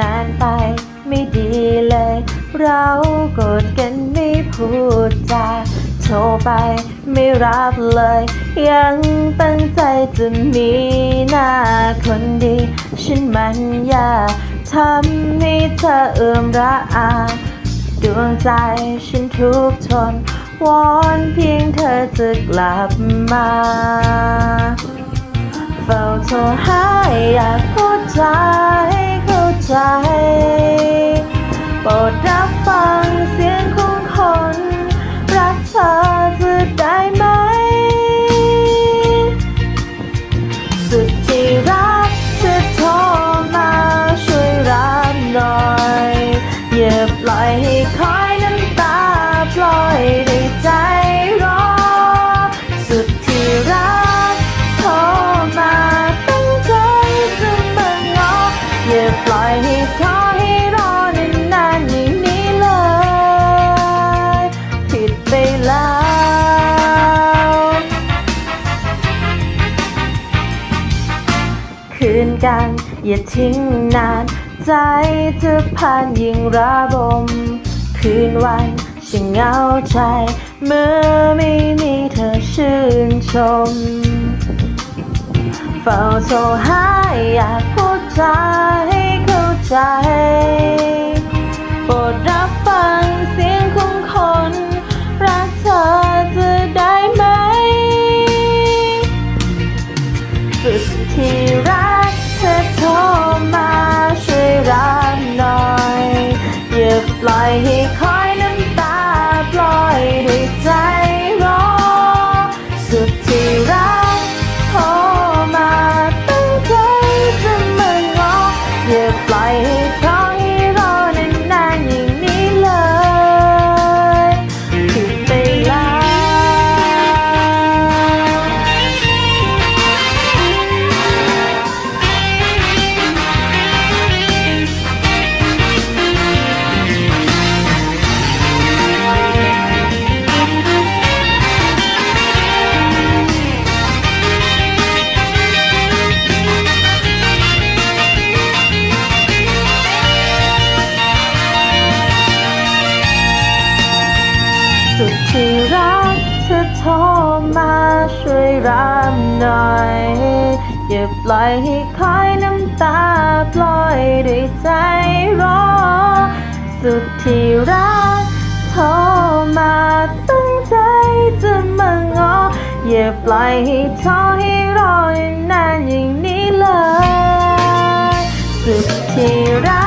นานไปไม่ดีเลย เรากดกันไม่พูดจาโทรไปไม่รับเลย ยังตั้งใจจะมีหน้าคนดี ฉันมันยากทำให้เธอเอื่อมระอาดวงใจฉันทุกทนวอนเพียงเธอจะกลับมาเฝ้าโทรหาอยากพูดใจใคืนกัน อย่าทิ้งนาน ใจจะผ่านยิ่งระบม คืนวันฉันเหงาใจ เมื่อไม่มีเธอชื่นชม เฝ้าโทรหาอยากพูดจาให้เข้าใจ ที่รักเธอโทรมาช่วยรับหน่อย อย่าปล่อยให้คอยน้ำตาปล่อยด้วยใจรอ สุดที่รักโทรมาตั้งใจจะมาง้ออย่าปล่อยให้ท้อให้รอยนานอย่างนี้เลย สุดที่รัก